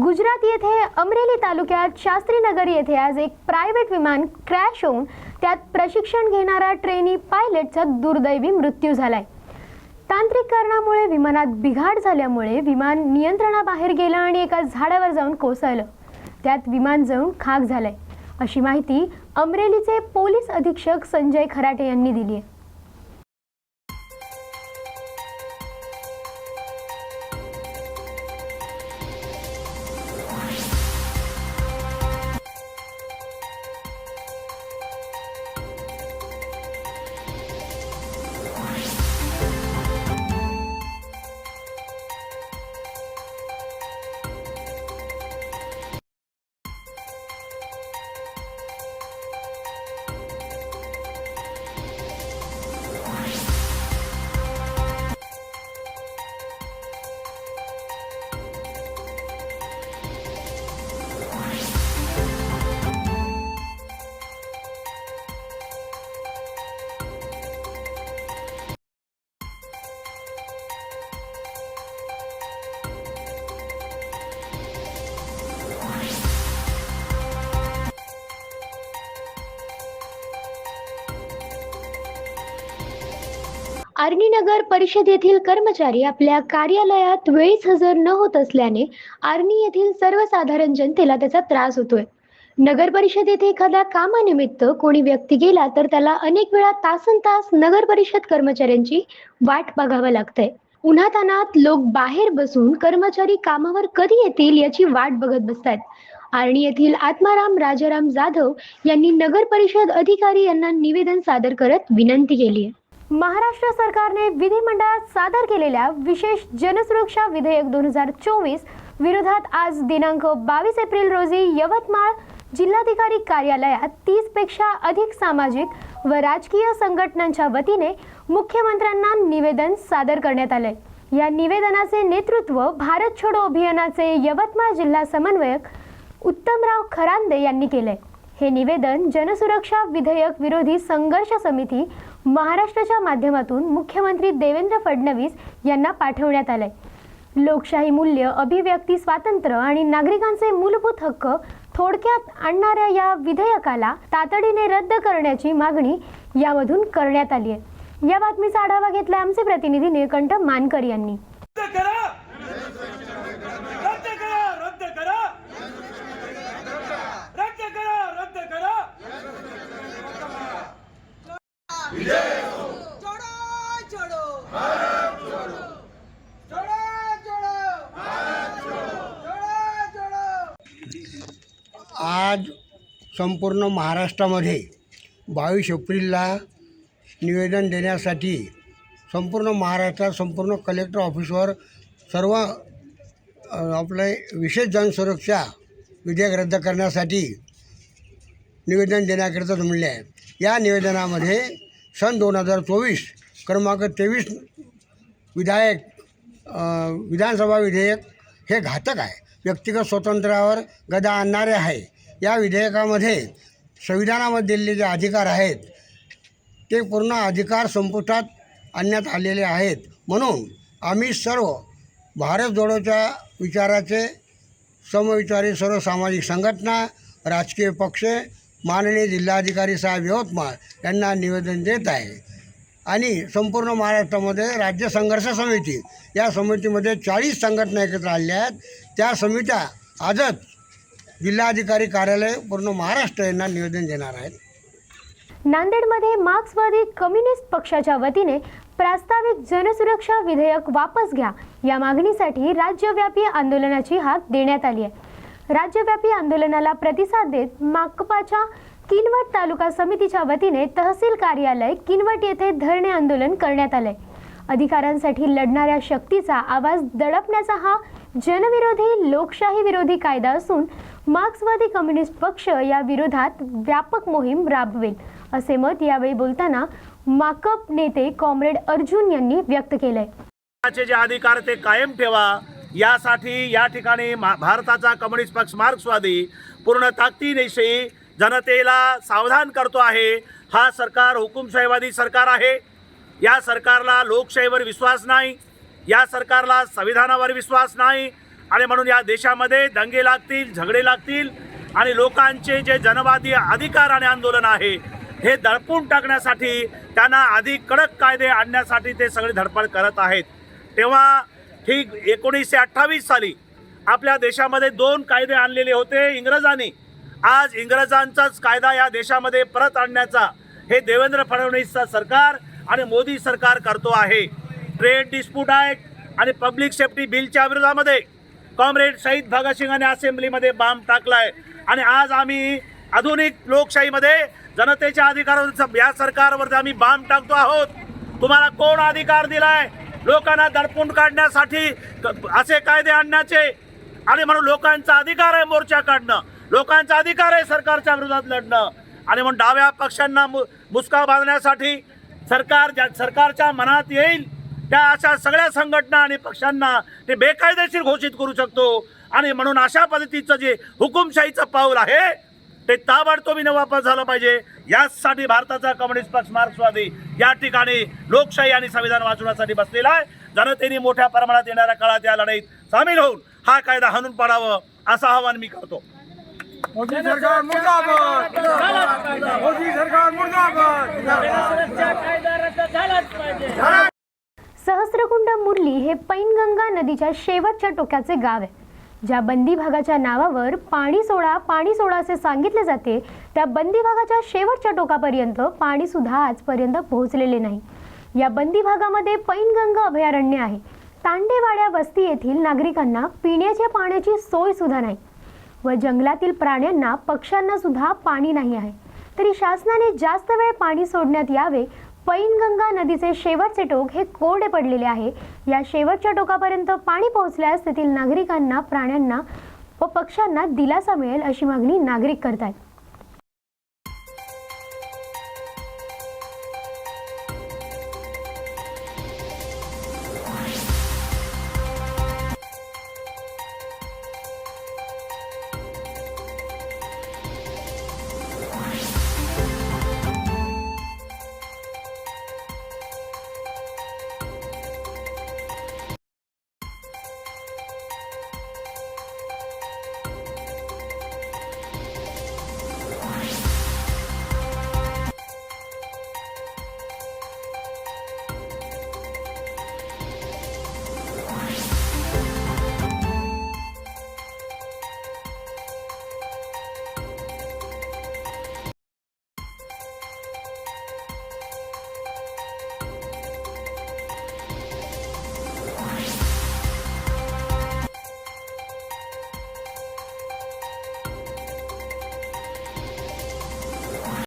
गुजरात येथे अमरेली तालुक्यात शास्त्रीनगर येथे आज एक प्रायव्हेट विमान क्रॅश होऊन त्यात प्रशिक्षण घेणारा ट्रेनी पायलटचा दुर्दैवी मृत्यू झालाय. तांत्रिक कारणामुळे विमानात बिघाड झाल्यामुळे विमान नियंत्रणाबाहेर गेलं आणि एका झाडावर जाऊन कोसळलं. त्यात विमान जळून खाक झालंय. अशी माहिती अमरेलीचे पोलीस अधीक्षक संजय खराटे यांनी दिली आहे आर्नी नगर परिषद येथील कर्मचारी आपल्या कार्यालयात वेळीच हजर न होत असल्याने आर्णी येथील सर्वसाधारण जनतेला त्याचा त्रास होतोय. नगर परिषद येथे एखाद्या कामानिमित्त कोणी व्यक्ती गेला तर त्याला अनेक वेळा तासन तास नगर परिषद कर्मचाऱ्यांची वाट बघावं लागतंय. उन्हातानात लोक बाहेर बसून कर्मचारी कामावर कधी येतील याची वाट बघत बसतात आर्णी येथील आत्माराम राजाराम जाधव यांनी नगर परिषद अधिकारी यांना निवेदन सादर करत विनंती केली आहे महाराष्ट्र सरकारने विधिमंडळात सादर केलेल्या विशेष जनसुरक्षा विधेयक दोन हजार चोवीस विरोधात आज दिनांक बावीस एप्रिल रोजी यवतमाळ जिल्हाधिकारी कार्यालयात तीसपेक्षा अधिक सामाजिक व राजकीय संघटनांच्या वतीने मुख्यमंत्र्यांना निवेदन सादर करण्यात आले. या निवेदनाचे नेतृत्व भारत छोडो अभियानाचे यवतमाळ जिल्हा समन्वयक उत्तमराव खरांदे यांनी केले. हे निवेदन जनसुरक्षा विधेयक विरोधी संघर्ष समिती महाराष्ट्राच्या माध्यमातून मुख्यमंत्री देवेंद्र फडणवीस यांना पाठवण्यात आलंय. लोकशाही मूल्य अभिव्यक्ती स्वातंत्र्य आणि नागरिकांचे मूलभूत हक्क थोडक्यात आणणाऱ्या या विधेयकाला तातडीने रद्द करण्याची मागणी यामधून करण्यात आली आहे या बातमीचा आढावा घेतला आमचे प्रतिनिधी निळकंठ मानकर यांनी रद्द करा रद्द करा रद्द करा रद्द करा रद्द करा छोड़ो छोड़ो छोड़ो छोड़ो छोड़ो छोड़ो आज संपूर्ण महाराष्ट्रामध्ये बावीस एप्रिलला निवेदन देण्यासाठी संपूर्ण महाराष्ट्रात संपूर्ण कलेक्टर ऑफिसवर सर्व आपले विशेष जनसुरक्षा विधेयक रद्द करण्यासाठी निवेदन देण्याकरिता जमले आहे. या निवेदनामध्ये सन दोन हजार चोवीस क्रमांक तेवीस विधायक विधानसभा विधेयक हे घातक आहे. व्यक्तिगत स्वातंत्र्यावर गदा आणणारे आहे. या विधेयकामध्ये संविधानामध्ये दिलेले जे अधिकार आहेत ते पूर्ण अधिकार संपुष्टात आणण्यात आलेले आहेत. म्हणून आम्ही सर्व भारत जोडोच्या विचाराचे समविचारी सर्व सामाजिक संघटना राजकीय पक्ष माननीय जिल्हाधिकारी साहेब यवतमाळ यांना निवेदन देत आहे. आणि संपूर्ण महाराष्ट्रामध्ये राज्य संघर्ष समिती या समितीमध्ये चाळीस संघटना एकत्र आलेल्या आहेत. त्या समित्या आजच जिल्हाधिकारी कार्यालय पूर्ण महाराष्ट्र यांना निवेदन देणार आहेत. नांदेडमध्ये मार्क्सवादी कम्युनिस्ट पक्षाच्या वतीने प्रास्ताविक जनसुरक्षा विधेयक वापस घ्या. या मागणीसाठी राज्यव्यापी आंदोलनाची हाक देण्यात आली आहे. राज्यव्यापी आंदोलनाला प्रतिसाद देत माकपाच्या किनवट तालुका समितीच्या वतीने तहसील कार्यालय किनवट येथे धरणे आंदोलन करण्यात आलंय. अधिकारांसाठी लढणाऱ्या शक्तीचा आवाज दडपण्याचा हा जनविरोधी लोकशाही विरोधी कायदा असून मार्क्सवादी कम्युनिस्ट पक्ष या विरोधात व्यापक मोहीम राबवेल असे मत यावेळी बोलताना माकप नेते कॉम्रेड अर्जुन यांनी व्यक्त केलंय. जे अधिकार ते कायम ठेवा. यासाठी या ठिकाणी मा- भारताचा कम्युनिस्ट पक्ष मार्क्सवादी पूर्ण ताकदीनिशी जनतेला सावधान करतो आहे. हा सरकार हुकुमशाहीवादी सरकार आहे. या सरकारला लोकशाहीवर विश्वास नाही. या सरकारला संविधानावर विश्वास नाही आणि म्हणून या देशामध्ये दंगे लागतील झगडे लागतील आणि लोकांचे जे जनवादी अधिकार आणि आंदोलन आहे हे दडपून टाकण्यासाठी त्यांना अधिक कडक कायदे आणण्यासाठी ते सगळे धडपड करत आहेत. तेव्हा ठीक एकोणीसशे अठ्ठावीस साली आपल्या देशामध्ये दोन कायदे आणलेले होते इंग्रजांनी. आज इंग्रजांचाच कायदा या देशामध्ये परत आणण्याचा हे देवेंद्र फडणवीसचं सरकार आणि मोदी सरकार करतो आहे. ट्रेड डिस्प्यूट ॲक्ट आणि पब्लिक सेफ्टी बिलच्या विरोधामध्ये कॉम्रेड शहीद भगतसिंगाने असेंब्लीमध्ये बांब टाकलाय. आणि आज आम्ही आधुनिक लोकशाहीमध्ये जनतेच्या अधिकारावर या सरकारवरती आम्ही बांब टाकतो आहोत. तुम्हाला कोण अधिकार दिलाय? लोकांना दडपून काढण्यासाठी असे कायदे आणण्याचे आणि म्हणून लोकांचा अधिकार आहे मोर्चा काढणं. लोकांचा अधिकार आहे सरकारच्या विरोधात लढणं. आणि म्हणून डाव्या पक्षांना मु मुसका बांधण्यासाठी सरकार ज्या सरकारच्या मनात येईल त्या अशा सगळ्या संघटना आणि पक्षांना ते बेकायदेशीर घोषित करू शकतो. आणि म्हणून अशा पद्धतीचं जे हुकुमशाहीचं पाऊल आहे ते ताबडतोबीने वापस झालं पाहिजे. यासाठी भारताचा कम्युनिस्ट पक्ष मार्क्सवादी या ठिकाणी लोकशाही आणि संविधान वाचवण्यासाठी बसलेला आहे. जनतेने मोठ्या प्रमाणात येणाऱ्या काळात या लढाईत सामील होऊन हा कायदा हाणून पाडावं असं आवाहन मी करतो. मोदी सरकार मुर्दाबाद. मोदी सरकार मुर्दाबाद. कुंड मुरली हे पैनगंगा नदीच्या शेवटच्या टोक्याचे गाव आहे. ज्या बंदी भागाच्या नावावर पाणी सोडा पाणी सोडा असे सांगितले जाते त्या बंदी भागाच्या शेवटच्या टोकापर्यंत पाणी सुद्धा आजपर्यंत पोहोचलेले नाही. या बंदी भागामध्ये पैनगंगा अभयारण्य आहे. तांडेवाड्या वस्ती येथील नागरिकांना पिण्याच्या पाण्याची सोय सुद्धा नाही व जंगलातील प्राण्यांना पक्ष्यांना सुद्धा पाणी नाही आहे. तरी शासनाने जास्त वेळ पाणी सोडण्यात यावे पैनगंगा नदीचे शेवटचे टोक हे कोरडे पडलेले आहे. या शेवटच्या टोकापर्यंत पाणी पोहोचल्यास तेथील नागरिकांना प्राण्यांना व पक्ष्यांना दिलासा मिळेल अशी मागणी नागरिक करतायत.